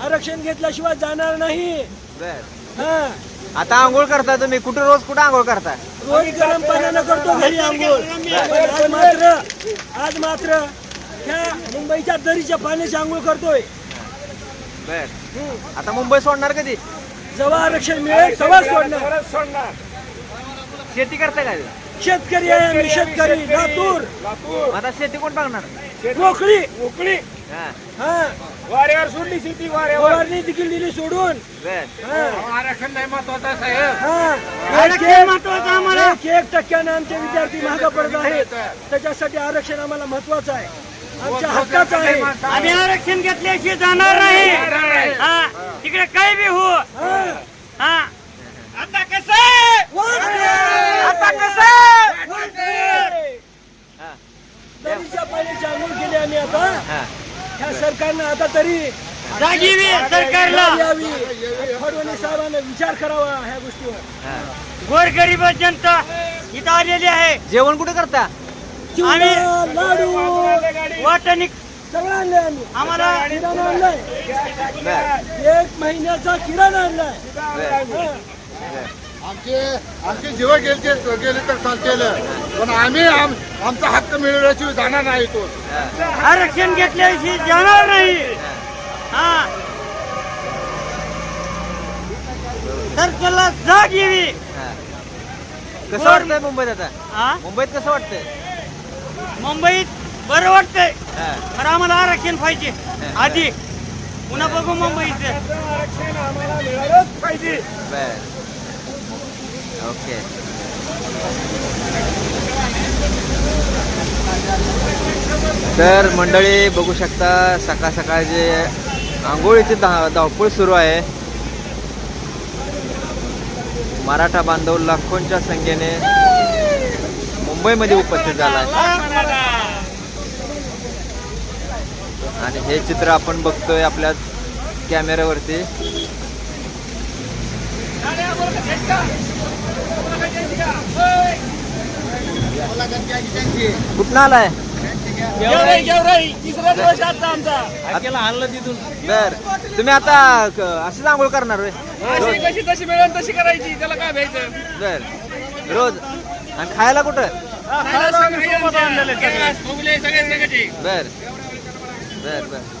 आरक्षण घेतल्याशिवाय जाणार नाही. बर. हा. आता आंघोळ करता तुम्ही. कुठं रोज कुठं आंघोळ करता रोज गरम पाण्यानं करतो घरी आंघोळ. पण आज मात्र आज मात्र ह्या मुंबईच्या दरीच्या पाण्याची आंघोळ करतोय. बर. आता मुंबई सोडणार कधी? जेव्हा आरक्षण मिळेल तेव्हा सोडणार. शेती करता काय शेतकरी आहे आम्ही शेतकरी. लातूर. आता शेती कोण बघणार? मोकळी. मोकळी. हा. हा. वाऱ्यावर सोडली शेती वाऱ्यावर. फवारणी देखील दिली सोडून. हा. आरक्षण नाही महत्वाचं साहेब. हा. एक- एक एक टक्क्याने आमचे विद्यार्थी महाग पडत आहेत. त्याच्यासाठी आरक्षण आम्हाला महत्वाचं आहे. आमच्या हक्काचं आहे. आम्ही आरक्षण घेतल्याशिवाय जाणार नाही. हा. तिकडे काही बी हो. हा. हा. आता कसं आता हा. दरीच्या पाण्याची आंघोळ केली आम्ही आता. हा. ह्या सरकारनं आता तरी जागी बी सरकारला. जाग यावी. फडणवीस साहेबांना विचार करावा ह्या गोष्टीवर. गोरगरीब जनता इथं आलेली आहे. जेवण कुठे करता? चिवडा, लाडू वाटणी सगळं आणलंय आम्ही. आम्हाला किराणा आणलाय. बर. एक महिन्याचा किराणा आणलाय. हा. आमचे आमचे जीव गेले गेले तर चालतील. पण आम्ही आम- आमचा हक्क मिळवल्याशिवाय जाणार नाही तो. आरक्षण घेतल्याशिवाय जाणार नाही. हा. तर त्याला जाग यावी. कसं वाटतंय मुंबईत आता? हा? मुंबईत कसं वाटतंय? मुंबईत बरं वाटतंय. तर आम्हाला आरक्षण पाहिजे. आधी. पुन्हा बघू मुंबईचं. आरक्षण आम्हाला मिळालंच पाहिजे. बर. ओके. तर मंडळी बघू शकता सकाळ सकाळ जे आंघोळीची धा धावपळ सुरू आहे. मराठा बांधव लाखोंच्या संख्येने मुंबईमध्ये उपस्थित झाला आहे. आणि हे चित्र आपण बघतोय आपल्या कॅमेऱ्यावरती. कुठं आलाय? तिसरा दिवस आजचा आमचा. आणलं तिथून. बर. तुम्ही आता अशीच आंघोळ करणार कशी तशी मिळेल तशी करायची त्याला काय भ्यायचं? बर. रोज? आणि खायला कुठं? बर. बर बर.